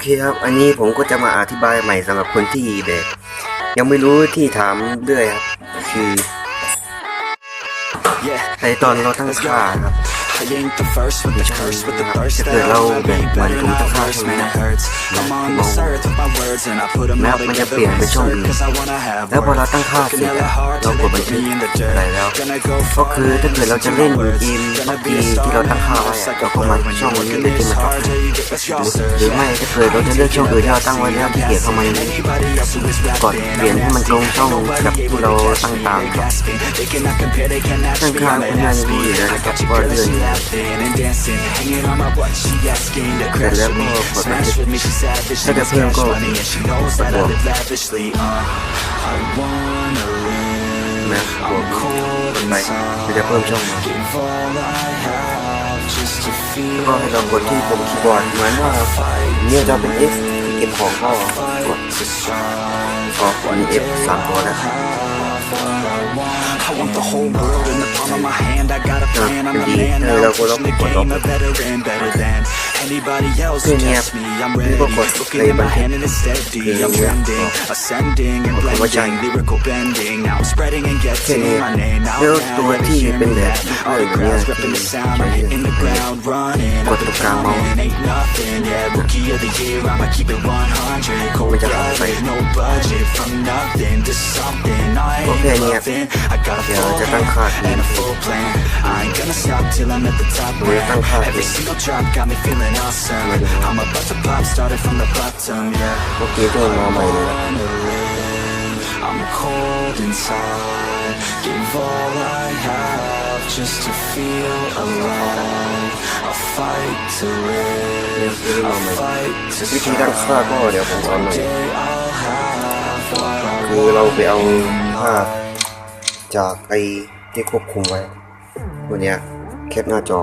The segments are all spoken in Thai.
โอเคครับ อันนี้ผมก็จะมาอธิบายใหม่สำหรับคนที่แบบยังไม่รู้ที่ถามด้วยครับคือในตอนเราตั้งค่าครับ I ain't the first with the curse, with the thirst that I'll be better than the first man it hurts. I'm on this earth with my words and I put them all together in insert cause I wanna have words. Working hella hard till they put me in the dirt. Gonna go far and listen to my words. Gonna be a star when I'm hard, like a boy when you're working it is hard till you get what you deserve. หรือไม่ถ้าเกิดเราจะเลือกช่องอื่นที่เราตั้งไว้แล้วที่เกียรเข้ามาในนี้ก่อนเปลี่ยนให้มันตรงช่องกับที่เราตั้งตามครับข้างๆคุณยายยังมีอยู่นะครับว่าเรื่องนี้ laughing and dancing Hanging on my butt, she asking to crash with me Smash with me, she savage, she got cash money And she knows that I live lavishly, uh I wanna live, I'm cold inside Give all I have just to feel ก็ให้ลองกดที่ปุ่มคีย์บอร์ดเหมือนว่าเนี่ยจะเป็น F เอฟของก็กดก็อันนี้ F สามตัวนะครับ I want the whole world in the palm I'm a man now, pushing the game, a veteran, better than anybody else who tests me. I'm ready, looking at my hand and it's steady. I'm trending, oh. ascending and blending, lyrical bending. Now I'm spreading and getting my name out now, and hearing that. All the crowds repping the sound, I'm hitting the ground running. I've been coming, ain't nothing, yeah, rookie of the year, I'ma keep it 100. Cold blooded, no budget, from nothing to something. I ain't bluffing, I got a full hand and a full plan. I ain't gonna stop till I'm at the top yeah. Every single drop got me feeling awesome I'm about to pop, started from the bottom, yeah I'm on i I'm cold inside Give all I have just to feel alive I'll fight to live I'll fight to survive One คือเราไปเอาผ้าจากไอ้ที่ควบคุมไว้วันเนี้ยแคปหน้าจอ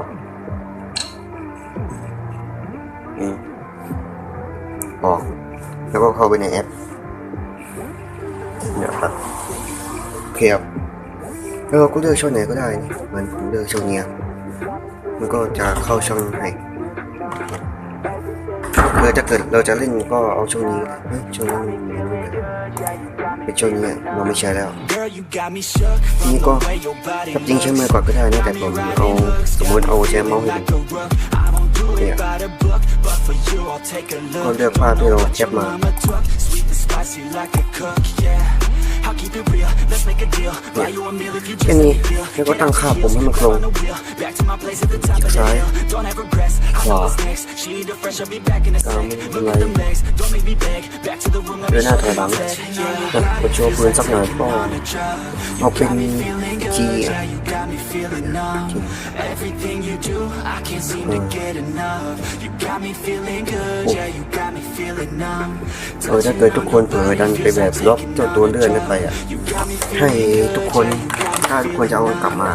อืออก แล้วก็เข้าไปในแอป เนี่ยครับเพียบแล้วก็เลือกช่องไหนก็ได้นี่มันเลือกช่องเนี้ยมันก็จะเข้าช่องไหนเราจะเกิดเราจะเล่นก็เอาช่วงนี้ช่วงนี้เป็นช่วงนี้เราไม่ใช่แล้ว นี่ก็กับจริงใช้มือก่อนก็ได้นะแต่ผมเอาสมมติเอาใช้เมาส์ให้ดูเนี่ยก็เลือกภาพที่เราแคปมาแค่นี้แล้วก็ตั้งค่าผมให้มันโครงซ้ายขวาตามเปไรเดยหน้าถอยหลังนะกดโชว์ปืนสักหน่อยก็เอาเป็นจ G โอ้เออถ้าเกิดทุกคนเผลอดันไปแบบล็อกเจ้าตัวเลื่อนนั้นไปอ่ะ ให้ทุกคนถ้าทุกคนจะเอากลับมา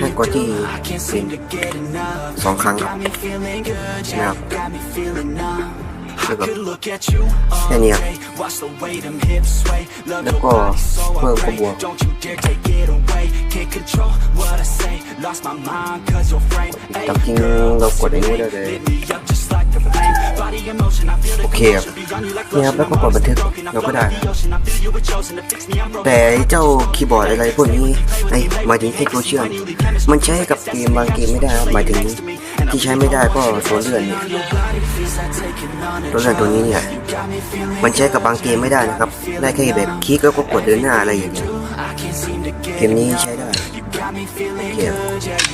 ให้กดที่สิสองครั้งครับนะครับแล้วก็ค่นี้ครับแล้วก็เพิ่มขบวกจริงเรากดอันี้ได้เลยโอเคครับเนี่ยครับแล้วก็กดบันทึกเราก็ได้ แต่เจ้าคีย์บอร์ดอะไรพวกนี้ไอ้หมายถึงเทคโนเชื่อม มันใช้กับเกมบางเกมไม่ได้หมายถึงที่ใช้ไม่ได้ก็ตัวเลื่อนตัวเลื่อนตัวนี้เนี่ยมันใช้กับบางเกมไม่ได้นะครับ ได้แค่แบบคลิกแล้วก็กดเดินหน้าอะไรอย่างเงี้ยเกมนี้ใช้ได้เกม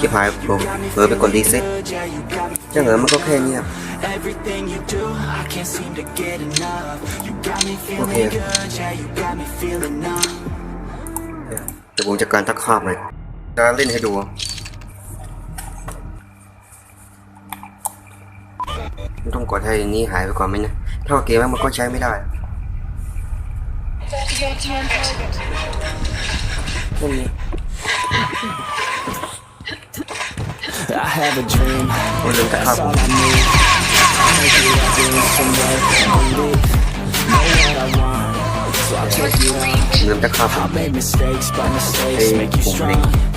คี้พายผมเออเป็นคนดีสิจังเหรอมันก็แค่เนี้บโอเคเดี๋ยวผมจะการตักข้าบเลยจะเล่นให้ดูต้องกดให้นี้หายไปก่อนไหมนะ ถ้าเกมมันก็ใช้ไม่ได้ I have a dream. That's all I need. I make it happen I want, so I take it I made mistakes by mistakes, make you strong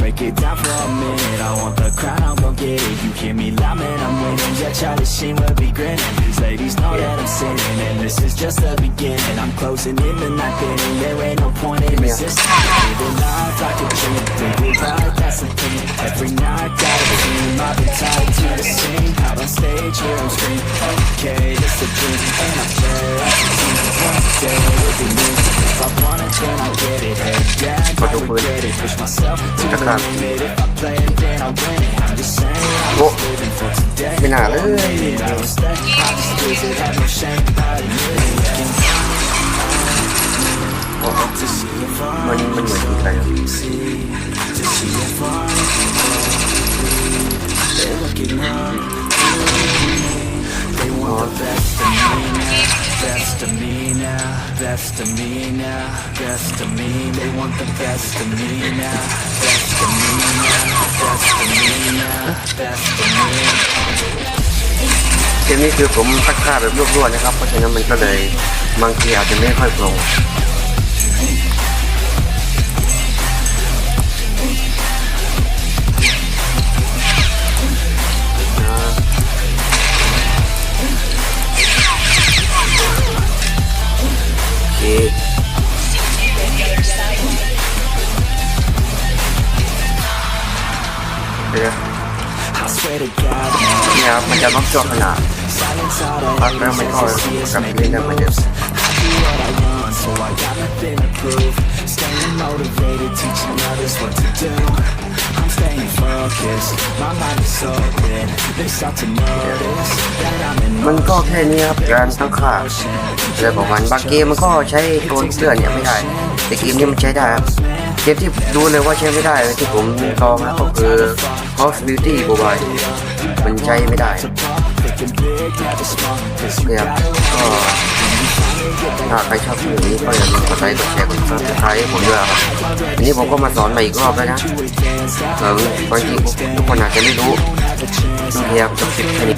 break it down for a minute I want the crown, I'm gon' get it You hear me loud, man, I'm winning Yeah, Charlie Sheen will be grinning These ladies know that I'm sinning And this is just the beginning I'm closing in the night getting There ain't no point in resisting Living life like a dream Living right, that's the thing Every night, got a dream I've been tied to the scene Out on stage, here I'm screaming Okay, this a dream And I'm ปืนนะครับโอ้ไม่น่าเลยมันมันเหมือนใคร best of me now, best of me. They want the best of me now, best of me now, best of me now, best of me. เกมนี้คือผมพักผ่าแบบรวบๆนะครับ เพราะฉะนั้นมันก็เลยบางทีอาจจะไม่ค่อยตรงครับมันจะต้องชอวขนาดบ้านแมวไม่ค่อยกับเล่นแล้วมันจะมันก็แค่นี้ครับการทั้งขาดแต่บอกมันบางเกมมันก็ใช้โกนเสื้อเนี่ยไม่ได้ แต่เกมนี้มันใช้ได้ครับ เกมที่ดูเลยว่าใช้ไม่ได้ที่ผมลองนะก็คือ c o l l of Duty m o b i ันใช้ไม่ได้เนี่ยก็ถ้าใครชอบคลิปนี้ก็อย่าลืมกดไลค์กดแชร์กดซับสไครต์ผมด้วยครับวันนี้ผมก็มาสอนใหม่อีกรอบแล้วนะเออบางทีทุกคนอาจจะไม่รู้เรียบจับคลิปนี้